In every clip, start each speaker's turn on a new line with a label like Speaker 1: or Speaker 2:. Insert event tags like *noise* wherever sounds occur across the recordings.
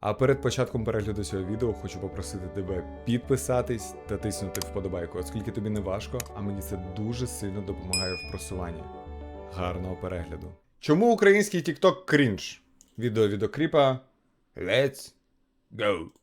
Speaker 1: А перед початком перегляду цього відео хочу попросити тебе підписатись та тиснути вподобайку, оскільки тобі не важко, а мені це дуже сильно допомагає в просуванні. Гарного перегляду. Чому український TikTok крінж? Відео від Окріпа. Let's go!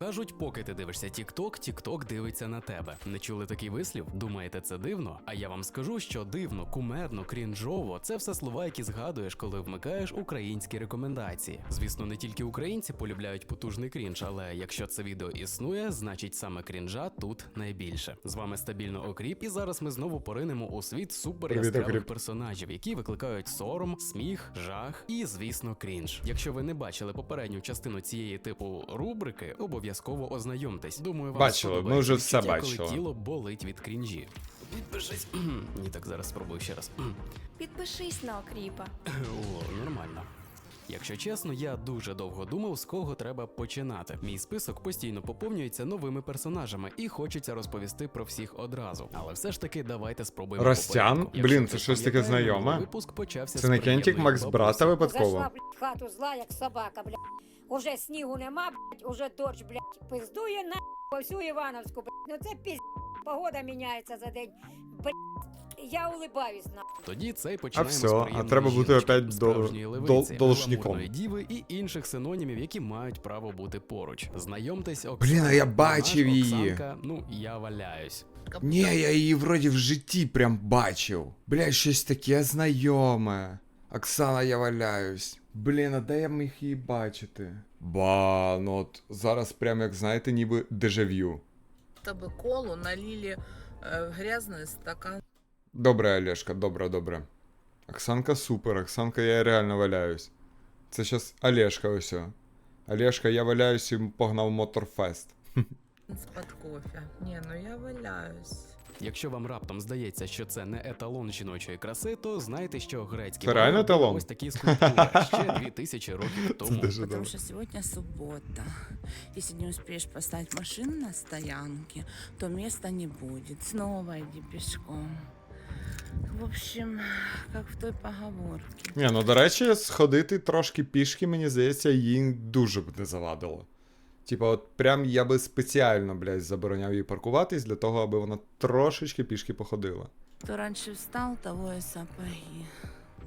Speaker 2: Кажуть, поки ти дивишся TikTok, TikTok дивиться на тебе. Не чули такий вислів? Думаєте, це дивно? А я вам скажу, що дивно, кумедно, крінжово це все слова, які згадуєш, коли вмикаєш українські рекомендації. Звісно, не тільки українці полюбляють потужний крінж, але якщо це відео існує, значить саме крінжа тут найбільше. З вами стабільно Окріп, і зараз ми знову поринемо у світ супер яскравих персонажів, які викликають сором, сміх, жах і, звісно, крінж. Якщо ви не бачили попередню частину цієї типу рубрики, обов'язково ознайомтесь. Думаю, вам
Speaker 1: Бачили, ми вже все бачили.
Speaker 2: Коли тіло болить від крінжі. Підпишись. Ні, *clears throat* так зараз спробую ще раз. *clears throat*
Speaker 3: Підпишись на окріпа.
Speaker 2: О, нормально. Якщо чесно, я дуже довго думав, з кого треба починати. Мій список постійно поповнюється новими персонажами і хочеться розповісти про всіх одразу. Але все ж таки давайте спробуємо.
Speaker 1: Ростян? Блін, це щось таке знайоме.
Speaker 2: Випуск почався
Speaker 1: Це не Кентік Макс брата випадково.
Speaker 4: Зайшла, блядь, хату зла, як собака, блядь. Уже снігу нема, блядь, уже дощ, блядь, пиздує на по всю Івановську, блядь. Ну це пізд... Погода міняється за день. Блядь, я улибаюсь, на.
Speaker 2: Тоді цей
Speaker 1: А
Speaker 2: починаємо
Speaker 1: все,
Speaker 2: з
Speaker 1: а треба бути
Speaker 2: жіночки,
Speaker 1: опять до-
Speaker 2: справжньої
Speaker 1: дол-
Speaker 2: левиці,
Speaker 1: должником.
Speaker 2: гламурної діви і інших синонімів, які мають право бути поруч. Знайомтесь, Оксана.
Speaker 1: Блін, а я бачив її.
Speaker 2: Оксанка, ну я валяюсь.
Speaker 1: Ні, я її вроді в житті прям бачив. Бля, щось таке знайоме. Оксана, я валяюсь. Блін, а де я міг її бачити? Ба, ну от зараз прям як знаєте, ніби дежавю.
Speaker 5: чтобы колу налили э, в грязный стакан.
Speaker 1: Добре, Олешка, добре, добре. Оксанка супер, Оксанка, я реально валяюсь. Це щас Олешка ось. о. Олешка, я валяюсь і погнав Моторфест. *laughs*
Speaker 5: Под кофе. Не, ну я валяюсь.
Speaker 2: Якщо вам раптом здається, що це не еталон жіночої краси, то знайте, що грецькі
Speaker 1: Це реально еталон?
Speaker 2: ось такі скульптури ще *laughs* 2000 років тому.
Speaker 1: Дуже
Speaker 6: Потому что сегодня суббота. Если не успеешь поставить машину на стоянке, то места не будет. Снова иди пешком. В общем, как в той поговорке.
Speaker 1: Ні, ну до речі, сходити трошки пішки, мені здається, їй дуже б не завадило. Типа, от прям я би спеціально, блядь, забороняв їй паркуватись для того, аби вона трошечки пішки походила.
Speaker 6: Хто раніше встав, того и сапоги.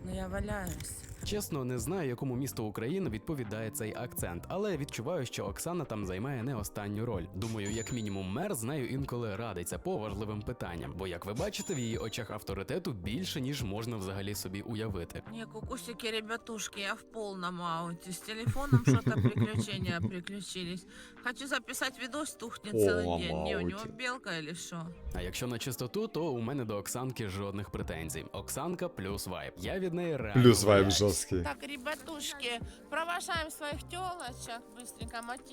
Speaker 6: Ну я валяюсь.
Speaker 2: Чесно, не знаю, якому місту України відповідає цей акцент, але відчуваю, що Оксана там займає не останню роль. Думаю, як мінімум, мер з нею інколи радиться по важливим питанням, бо як ви бачите, в її очах авторитету більше ніж можна взагалі собі уявити.
Speaker 5: Не, кукусики, ребятушки, я в полном ауте. С телефоном что-то приключения приключились. Хочу записать видос, тухнет целый
Speaker 1: Полном
Speaker 5: день. Не, у
Speaker 1: ауте.
Speaker 5: белка или что?
Speaker 2: А якщо на чистоту, то у мене до Оксанки жодних претензій. Оксанка плюс вайб. Я від неї реально
Speaker 1: Плюс вайб
Speaker 2: валяюсь.
Speaker 1: Жорсткий.
Speaker 5: Так, ребятушки, провожаем своих телочек. Быстренько отдыхать.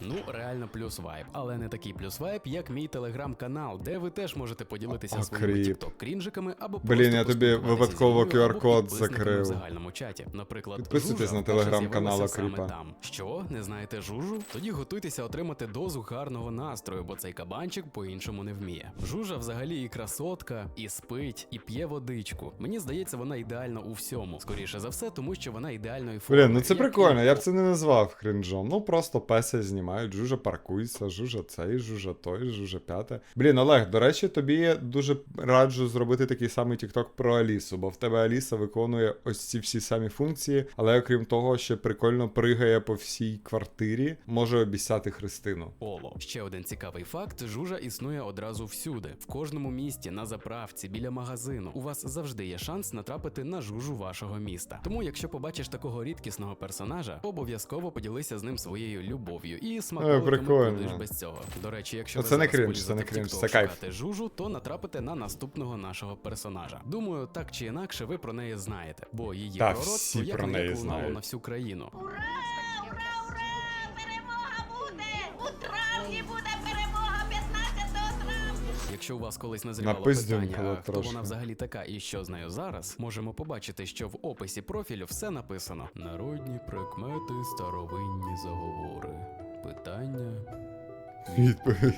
Speaker 2: Ну, реально плюс вайб, але не такий плюс вайб, як мій телеграм-канал, де ви теж можете поділитися
Speaker 1: О,
Speaker 2: своїми
Speaker 1: кріп.
Speaker 2: тікток крінжиками або
Speaker 1: Блін, я тобі випадково QR-код закрив.
Speaker 2: в загальному чаті. Наприклад,
Speaker 1: Підписуйтесь
Speaker 2: Жужа
Speaker 1: на
Speaker 2: вперше
Speaker 1: телеграм-канал
Speaker 2: з'явилася саме
Speaker 1: Окріпа.
Speaker 2: Там. Що? Не знаєте жужу? Тоді готуйтеся отримати дозу гарного настрою, бо цей кабанчик по-іншому не вміє. Жужа взагалі і красотка, і спить, і п'є водичку. Мені здається, вона ідеальна у всьому. Скоріше за все, тому що вона ідеальної форми.
Speaker 1: Блін, ну це прикольно, я б це не назвав крінжом. Ну просто песя знімають, жужа паркується, жужа цей, жужа той, жужа п'яте. Блін, Олег, до речі, тобі дуже раджу зробити такий самий TikTok про Алісу, бо в тебе Аліса виконує ось ці всі самі функції, але окрім того, ще прикольно пригає по всій квартирі, може обіцяти Христину.
Speaker 2: Оло. Ще один цікавий факт: жужа існує одразу всюди, в кожному місті, на заправці, біля магазину. У вас завжди є шанс натрапити на жужу вашого міста. Тому, якщо побачиш такого рідкісного персонажа, обов'язково поділися з ним своєю любов'ю і куди ж без цього. До речі, якщо
Speaker 1: Ну,
Speaker 2: ви
Speaker 1: це не це не це кайф.
Speaker 2: шукати жужу, то натрапите на наступного нашого персонажа. Думаю, так чи інакше, ви про неї знаєте, бо її
Speaker 1: Та
Speaker 2: пророцтво
Speaker 1: всі
Speaker 2: як
Speaker 1: про
Speaker 2: не
Speaker 1: неї
Speaker 2: лунало
Speaker 1: знають.
Speaker 2: на всю країну.
Speaker 7: Ура!
Speaker 2: Якщо у вас колись назрівало
Speaker 1: Напиздюнкало
Speaker 2: питання, хто
Speaker 1: трошки.
Speaker 2: вона взагалі така і що з нею зараз, можемо побачити, що в описі профілю все написано: народні прикмети, старовинні заговори, питання.
Speaker 1: Відповідь.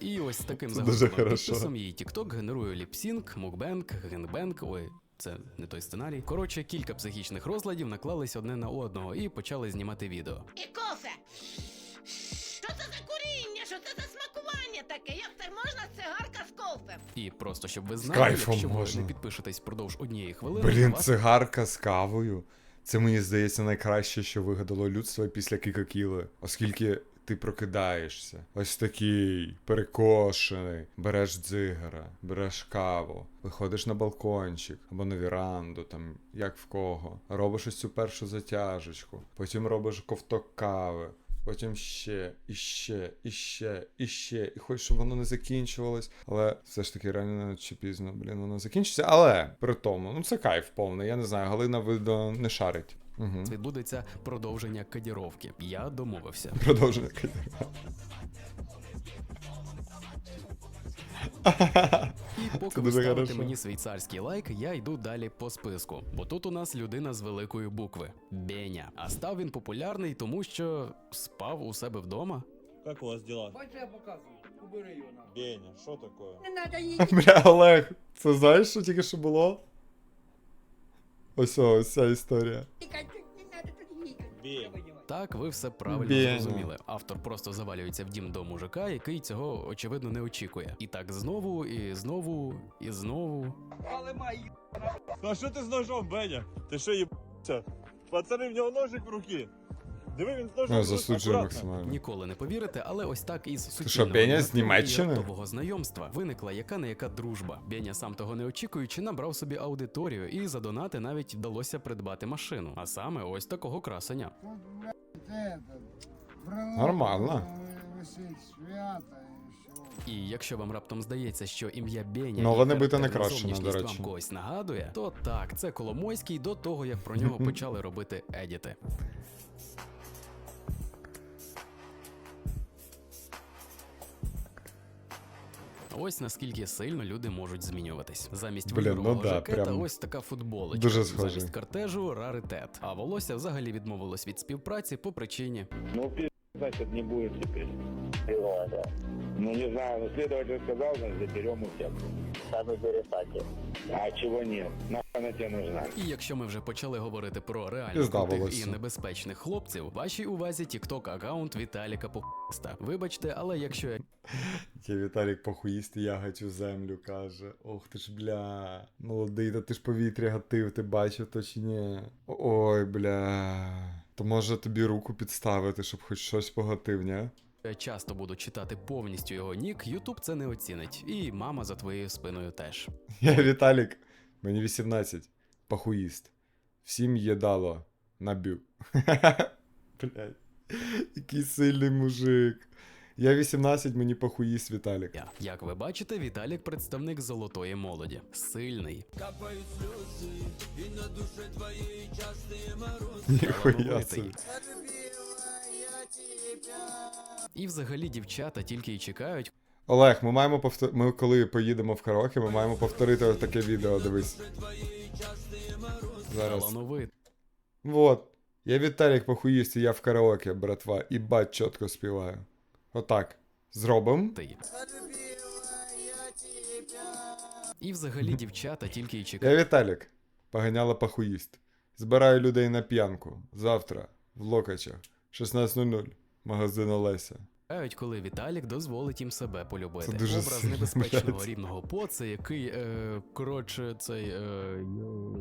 Speaker 2: І ось таким
Speaker 1: Це хорошо.
Speaker 2: підписом її TikTok генерує ліпсінг, мукбенк, генбенк, ой, Це не той сценарій. Коротше, кілька психічних розладів наклались одне на одного і почали знімати відео.
Speaker 7: І.
Speaker 2: І просто щоб ви знали,
Speaker 1: кайфом
Speaker 2: якщо ви не підпишетесь впродовж однієї хвилини,
Speaker 1: Блін,
Speaker 2: вас
Speaker 1: цигарка з кавою. Це мені здається найкраще, що вигадало людство після Кікакіли. Оскільки ти прокидаєшся, ось такий перекошений, береш дзигара, береш каву, виходиш на балкончик або на віранду, там як в кого, робиш ось цю першу затяжечку, потім робиш ковток кави. Потім ще, і ще, і ще, і ще. І хочеш, щоб воно не закінчувалось. Але все ж таки рано чи пізно, блін, воно закінчиться. Але при тому, ну це кайф повний. Я не знаю, Галина видно не шарить. Угу.
Speaker 2: відбудеться продовження кодіровки. Я домовився.
Speaker 1: Продовження кар'єри.
Speaker 2: Поки ви ставите
Speaker 1: хорошо.
Speaker 2: мені свій царський лайк, я йду далі по списку. Бо тут у нас людина з великої букви Беня. А став він популярний, тому що спав у себе вдома.
Speaker 8: Как у вас дела?
Speaker 9: Бачу, я показую. Убери його нахуй.
Speaker 8: Беня, что такое?
Speaker 9: Не надо їй. *laughs*
Speaker 1: Бля, Олег, це знаєш, що тільки що було? Ось о, ось ця історія.
Speaker 9: Не надо тут їхати.
Speaker 2: Так, ви все правильно
Speaker 1: Бі.
Speaker 2: зрозуміли. Автор просто завалюється в дім до мужика, який цього очевидно не очікує. І так знову, і знову, і знову.
Speaker 9: Але має.
Speaker 8: Ну а що ти з ножом, Беня? Ти що їбався? Пацани, в нього ножик в руки. Диви, він з ножом.
Speaker 1: Ну, засуджую максимально.
Speaker 2: Ніколи не повірите, але ось так із
Speaker 1: що, Беня з
Speaker 2: і
Speaker 1: Німеччини?
Speaker 2: раптового знайомства виникла яка не яка дружба. Беня сам того не очікуючи, набрав собі аудиторію, і за донати навіть вдалося придбати машину. А саме ось такого красення.
Speaker 1: Нормально.
Speaker 9: Висить свято і.
Speaker 2: І якщо вам раптом здається, що ім'я Беня
Speaker 1: Ну,
Speaker 2: і
Speaker 1: але не бити не крашена, до речі.
Speaker 2: вам когось нагадує, то так, це Коломойський до того, як про нього *laughs* почали робити едіти. Ось наскільки сильно люди можуть змінюватись. Замість
Speaker 1: Блін, ну да,
Speaker 2: жакета
Speaker 1: прям
Speaker 2: ось така футболочка.
Speaker 1: дуже схожий.
Speaker 2: Замість кортежу раритет. А волосся взагалі відмовилось від співпраці по причині
Speaker 10: Ну, значить, не буде не будет теперь. Ну, не знаю, ну, следователь сказал, значит, заберем у всех. Сами пересадки. А чего нет? Нахуй она тебе нужна?
Speaker 2: І якщо ми вже почали говорити про реально крутих і небезпечних хлопців, вашій увазі TikTok аккаунт Віталіка Похуста. Вибачте, але якщо я
Speaker 1: Є Віталік похуїсти ягать у землю, каже. Ох ти ж бля. Молодий, та ти ж повітря гатив, ти бачив то чи ні? Ой, бля. То може тобі руку підставити, щоб хоч щось погатив, ні?
Speaker 2: Часто буду читати повністю його нік, YouTube це не оцінить. І мама за твоєю спиною теж.
Speaker 1: Я Віталік, мені 18. Похуїст. Всім є дало. Набю. *laughs* Блядь. Який сильний мужик. Я 18, мені похуїст Віталік.
Speaker 2: Я. Як ви бачите, Віталік представник золотої молоді. Сильний,
Speaker 1: Ніхуя
Speaker 2: талановитий.
Speaker 1: собі.
Speaker 2: І взагалі дівчата тільки й чекають,
Speaker 1: Олег, ми маємо повтор... Ми коли поїдемо в караоке, ми маємо повторити ось таке відео, дивись. Зараз. Вот. Я Віталік похуїст, і я в караоке, братва, і бать чітко співаю. Отак. Зробим.
Speaker 2: І взагалі дівчата тільки й чекають.
Speaker 1: Я Віталік. Поганяла похуїст. Збираю людей на п'янку. Завтра. В Локачах. 16.00. Магазин Олеся.
Speaker 2: Навіть коли Віталік дозволить їм себе полюбити.
Speaker 1: Це дуже
Speaker 2: Образ
Speaker 1: сильно,
Speaker 2: небезпечного
Speaker 1: блядь.
Speaker 2: рівного поца, який, е, коротше, цей. Е,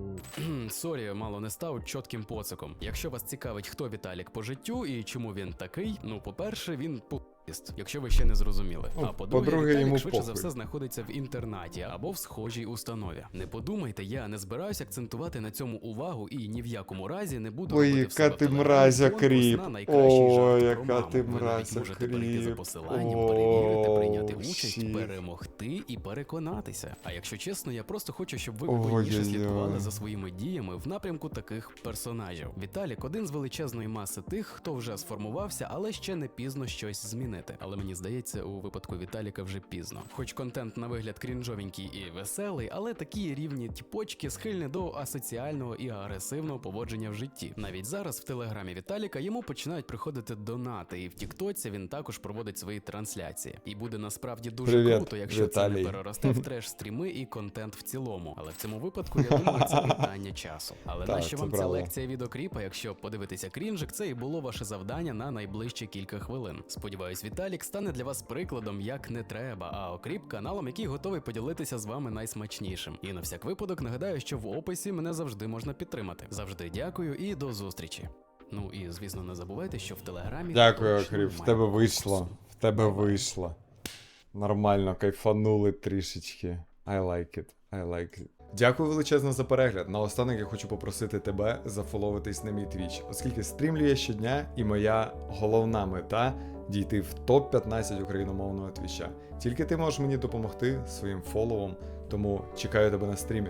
Speaker 2: *clears throat* Сорі, мало не став чітким поциком. Якщо вас цікавить, хто Віталік по життю і чому він такий, ну, по-перше, він пу***іст, якщо ви ще не зрозуміли.
Speaker 1: Ну,
Speaker 2: а по-друге, Віталік швидше за все знаходиться в інтернаті або в схожій установі. Не подумайте, я не збираюся акцентувати на цьому увагу і ні в якому разі не буду
Speaker 1: Ой, яка ти мразя, кріп.
Speaker 2: О,
Speaker 1: яка ти мразя кріп.
Speaker 2: можете перейти за посиланням, перевірити, участь, перемогти і переконатися. А якщо чесно, я просто хочу, щоб ви
Speaker 1: Ой-ой-ой.
Speaker 2: слідкували за своїми діями в напрямку таких персонажів. Віталік один з величезної маси тих, хто вже сформувався, але ще не пізно щось змінити. Але мені здається, у випадку Віталіка вже пізно. Хоч контент на вигляд крінжовенький і веселий, але такі рівні тіпочки схильні до асоціального і агресивного поводження в житті. Навіть зараз в телеграмі Віталіка йому починають приходити донати, і в Тіктоці він також проводить свої трансляції. І буде насправді дуже
Speaker 1: Привіт,
Speaker 2: круто, якщо це не переросте в *laughs* треш стріми і контент в цілому. Але в цьому випадку я *laughs* думаю, це питання часу. Але
Speaker 1: Так,
Speaker 2: нащо
Speaker 1: це
Speaker 2: вам ця
Speaker 1: правда.
Speaker 2: лекція від окріпа, якщо подивитися крінжик, це і було ваше завдання на найближчі кілька хвилин. Сподіваюсь, Віталік стане для вас прикладом, як не треба, а окріп каналом, який готовий поділитися з вами найсмачнішим. І на всяк випадок нагадаю, що в описі мене завжди можна підтримати. Завжди дякую і до зустрічі. Ну і звісно, не забувайте, що в телеграмі
Speaker 1: Дякую, Окріп, в тебе вийшло. В тебе вийшло. Нормально, кайфанули трішечки. I like it. I like it. Дякую величезно за перегляд. Наостанок я хочу попросити тебе зафоловитись на мій твіч, оскільки стрімлю я щодня, і моя головна мета дійти в топ-15 україномовного твіча. Тільки ти можеш мені допомогти своїм фоловом, тому чекаю тебе на стрімі.